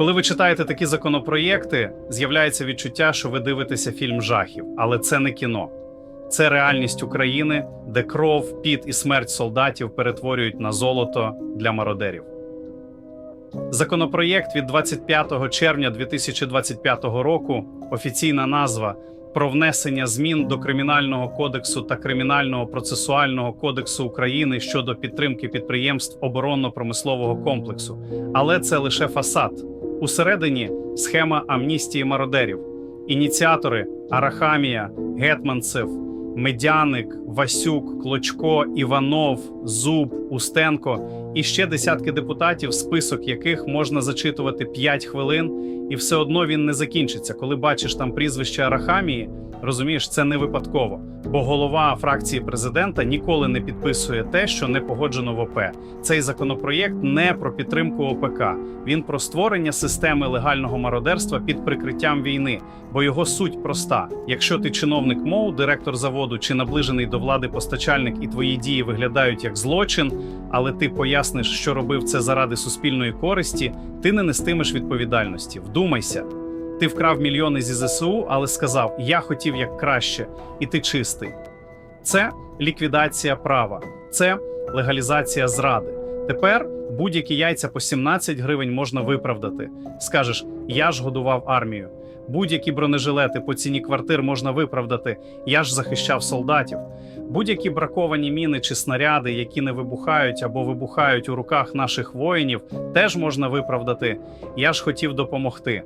Коли ви читаєте такі законопроєкти, з'являється відчуття, що ви дивитеся фільм жахів, але це не кіно. Це реальність України, де кров, піт і смерть солдатів перетворюють на золото для мародерів. Законопроєкт від 25 червня 2025 року, офіційна назва про внесення змін до Кримінального кодексу та Кримінального процесуального кодексу України щодо підтримки підприємств оборонно-промислового комплексу. Але це лише фасад. Усередині схема амністії мародерів, ініціатори Арахамія, Гетманцев, Медяник, Васюк, Клочко, Іванов, Зуб, Устенко і ще десятки депутатів, список яких можна зачитувати 5 хвилин, і все одно він не закінчиться. Коли бачиш там прізвище Арахамії, розумієш, це не випадково, бо голова фракції президента ніколи не підписує те, що не погоджено в ОП. Цей законопроєкт не про підтримку ОПК. Він про створення системи легального мародерства під прикриттям війни, бо його суть проста: якщо ти чиновник МОУ, директор заводу чи наближений до влади постачальник, і твої дії виглядають як злочин, але ти поясниш, що робив це заради суспільної користі, ти не нестимеш відповідальності. Вдумайся. Ти вкрав мільйони зі ЗСУ, але сказав: Я хотів як краще, і ти чистий. Це ліквідація права, це легалізація зради. Тепер будь-які яйця по 17 гривень можна виправдати. Скажеш, я ж годував армію. Будь-які бронежилети по ціні квартир можна виправдати. Я ж захищав солдатів. Будь-які браковані міни чи снаряди, які не вибухають або вибухають у руках наших воїнів, теж можна виправдати. Я ж хотів допомогти.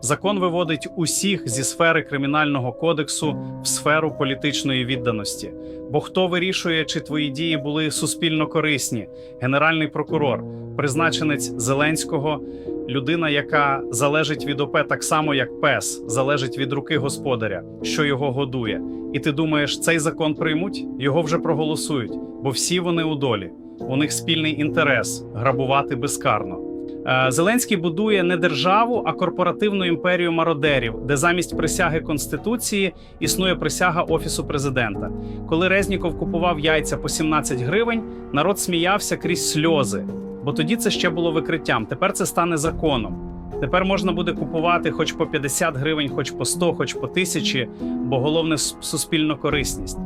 Закон виводить усіх зі сфери кримінального кодексу в сферу політичної відданості. Бо хто вирішує, чи твої дії були суспільно корисні? Генеральний прокурор, призначенець Зеленського, людина, яка залежить від ОП так само, як пес, залежить від руки господаря, що його годує. І ти думаєш, цей закон приймуть? Його вже проголосують, бо всі вони у долі. У них спільний інтерес грабувати безкарно. Е, Зеленський будує не державу, а корпоративну імперію мародерів, де замість присяги конституції існує присяга офісу президента. Коли Резніков купував яйця по 17 гривень, народ сміявся крізь сльози, бо тоді це ще було викриттям. Тепер це стане законом. Тепер можна буде купувати хоч по 50 гривень, хоч по 100, хоч по тисячі, бо головне суспільно корисність.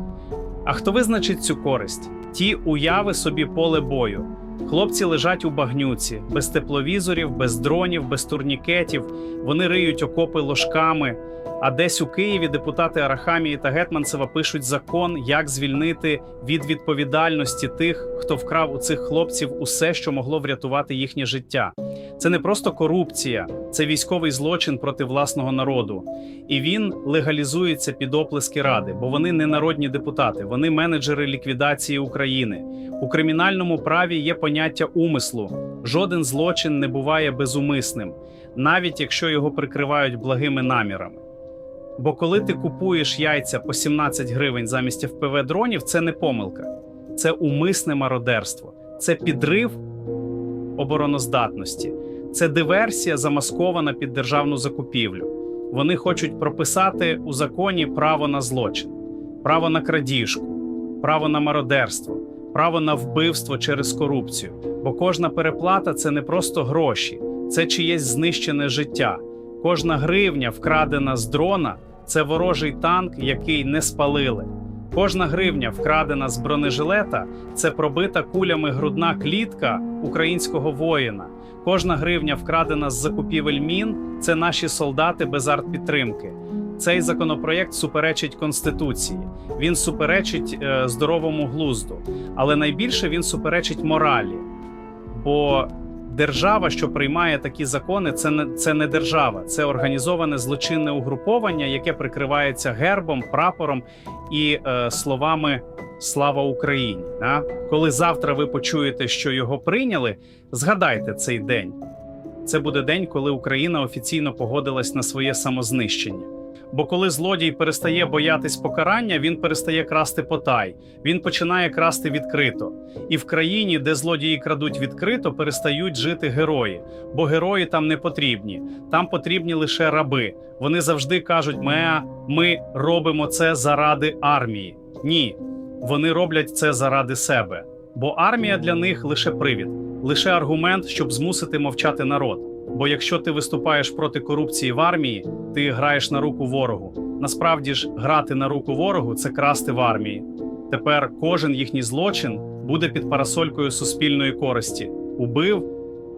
А хто визначить цю користь? Ті уяви собі поле бою. Хлопці лежать у багнюці, без тепловізорів, без дронів, без турнікетів. Вони риють окопи ложками. А десь у Києві депутати Арахамії та Гетманцева пишуть закон, як звільнити від відповідальності тих, хто вкрав у цих хлопців усе, що могло врятувати їхнє життя. Це не просто корупція, це військовий злочин проти власного народу. І він легалізується під оплески ради, бо вони не народні депутати, вони менеджери ліквідації України. У кримінальному праві є поняття умислу. Жоден злочин не буває безумисним, навіть якщо його прикривають благими намірами. Бо коли ти купуєш яйця по 17 гривень замість ФПВ дронів, це не помилка, це умисне мародерство, це підрив обороноздатності, це диверсія, замаскована під державну закупівлю. Вони хочуть прописати у законі право на злочин, право на крадіжку, право на мародерство, право на вбивство через корупцію. Бо кожна переплата це не просто гроші, це чиєсь знищене життя. Кожна гривня, вкрадена з дрона, це ворожий танк, який не спалили. Кожна гривня, вкрадена з бронежилета, це пробита кулями грудна клітка українського воїна. Кожна гривня, вкрадена з закупівель мін, це наші солдати без артпідтримки. Цей законопроєкт суперечить конституції. Він суперечить е, здоровому глузду, але найбільше він суперечить моралі. Бо держава, що приймає такі закони, це не це не держава, це організоване злочинне угруповання, яке прикривається гербом, прапором і е, словами Слава Україні. Да? Коли завтра ви почуєте, що його прийняли, згадайте цей день. Це буде день, коли Україна офіційно погодилась на своє самознищення. Бо коли злодій перестає боятись покарання, він перестає красти потай, він починає красти відкрито. І в країні, де злодії крадуть відкрито, перестають жити герої, бо герої там не потрібні. Там потрібні лише раби. Вони завжди кажуть: ми, ми робимо це заради армії. Ні, вони роблять це заради себе. Бо армія для них лише привід, лише аргумент, щоб змусити мовчати народ. Бо якщо ти виступаєш проти корупції в армії, ти граєш на руку ворогу. Насправді ж, грати на руку ворогу це красти в армії. Тепер кожен їхній злочин буде під парасолькою суспільної користі. Убив,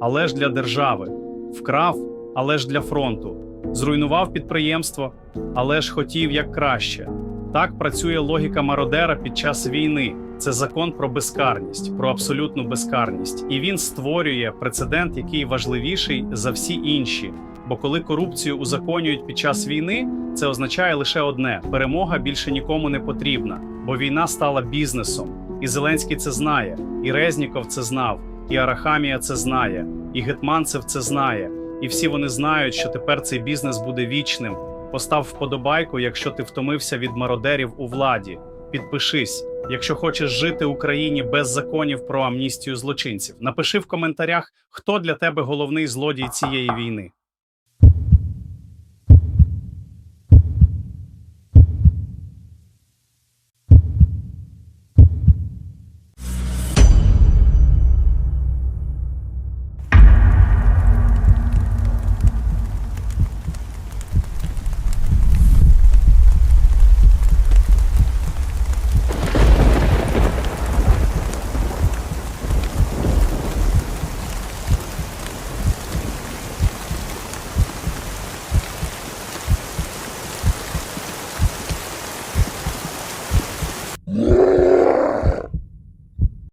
але ж для держави, вкрав, але ж для фронту, зруйнував підприємство, але ж хотів як краще. Так працює логіка мародера під час війни. Це закон про безкарність, про абсолютну безкарність. І він створює прецедент, який важливіший за всі інші. Бо коли корупцію узаконюють під час війни, це означає лише одне: перемога більше нікому не потрібна, бо війна стала бізнесом. І Зеленський це знає, і Резніков це знав, і Арахамія це знає, і Гетманцев це знає. І всі вони знають, що тепер цей бізнес буде вічним. Постав вподобайку, якщо ти втомився від мародерів у владі. Підпишись, якщо хочеш жити в Україні без законів про амністію злочинців. Напиши в коментарях, хто для тебе головний злодій цієї війни.